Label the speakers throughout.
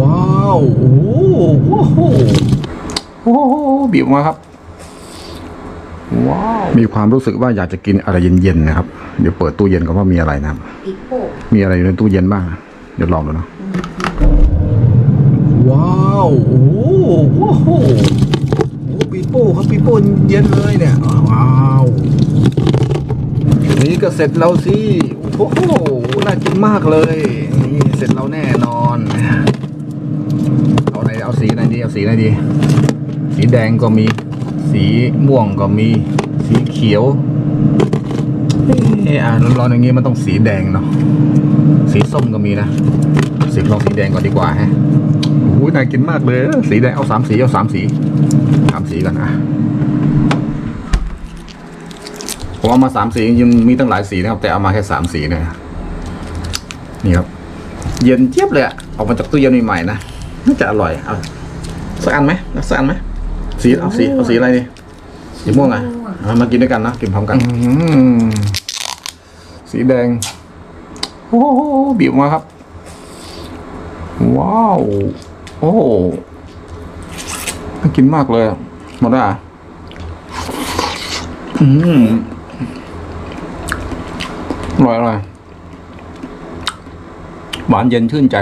Speaker 1: ว้าวโอ้โหโอ้โหบีบมาครับว้าวมีความรู้สึกว่าอยากจะกินอะไรเย็นๆนะครับ เดี๋ยวเปิดตู้เย็นก็ว่ามีอะไรนะครับ
Speaker 2: ปิโป้
Speaker 1: มีอะไรอยู่ในตู้เย็นบ้างเดี๋ยวลองดูนะว้าวโอ้โหโอ้ปีโป้ครับปีโป้เย็นเลยเนี่ยว้าวนี่ก็เสร็จแล้วสิโอ้โหน่ากินมากเลย นี่เสร็จแล้วแน่นอน เอาไหนเอาสีไหนดีเอาสีไหนดี สีแดงก็มี สีม่วงก็มี สีเขียวเอออ่าร้อนๆอย่างงี้มันต้องสีแดงเนาะสีส้มก็มีนะสีลองสีแดงก่อนดีกว่าฮะโอ้ยน่ากินมากเลย สีแดงเอาสามสีเอาสามสีสามสีก่อนอะผมเอามาสามสีจริงมีตั้งหลายสีนะครับ แต่เอามาแค่สามสีเนี่ยนี่ครับ เย็นเจี๊ยบเลยอะออกมาจากตู้เย็นใหม่ๆนะ น่าจะอร่อยเอาสักอันไหมเอาสักอันไหมสีเอาสีเอาสีอะไรดีสีม่วงอะเอามากินด้วยกันนะกินพร้อมกันสีแดงโอ้โหบีบออกมาครับ ว้าวโอ้น่ากินมากเลยหมดอะอืมอร่อยอร่อยหวานเย็นชื่นใจ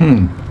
Speaker 1: Hmm.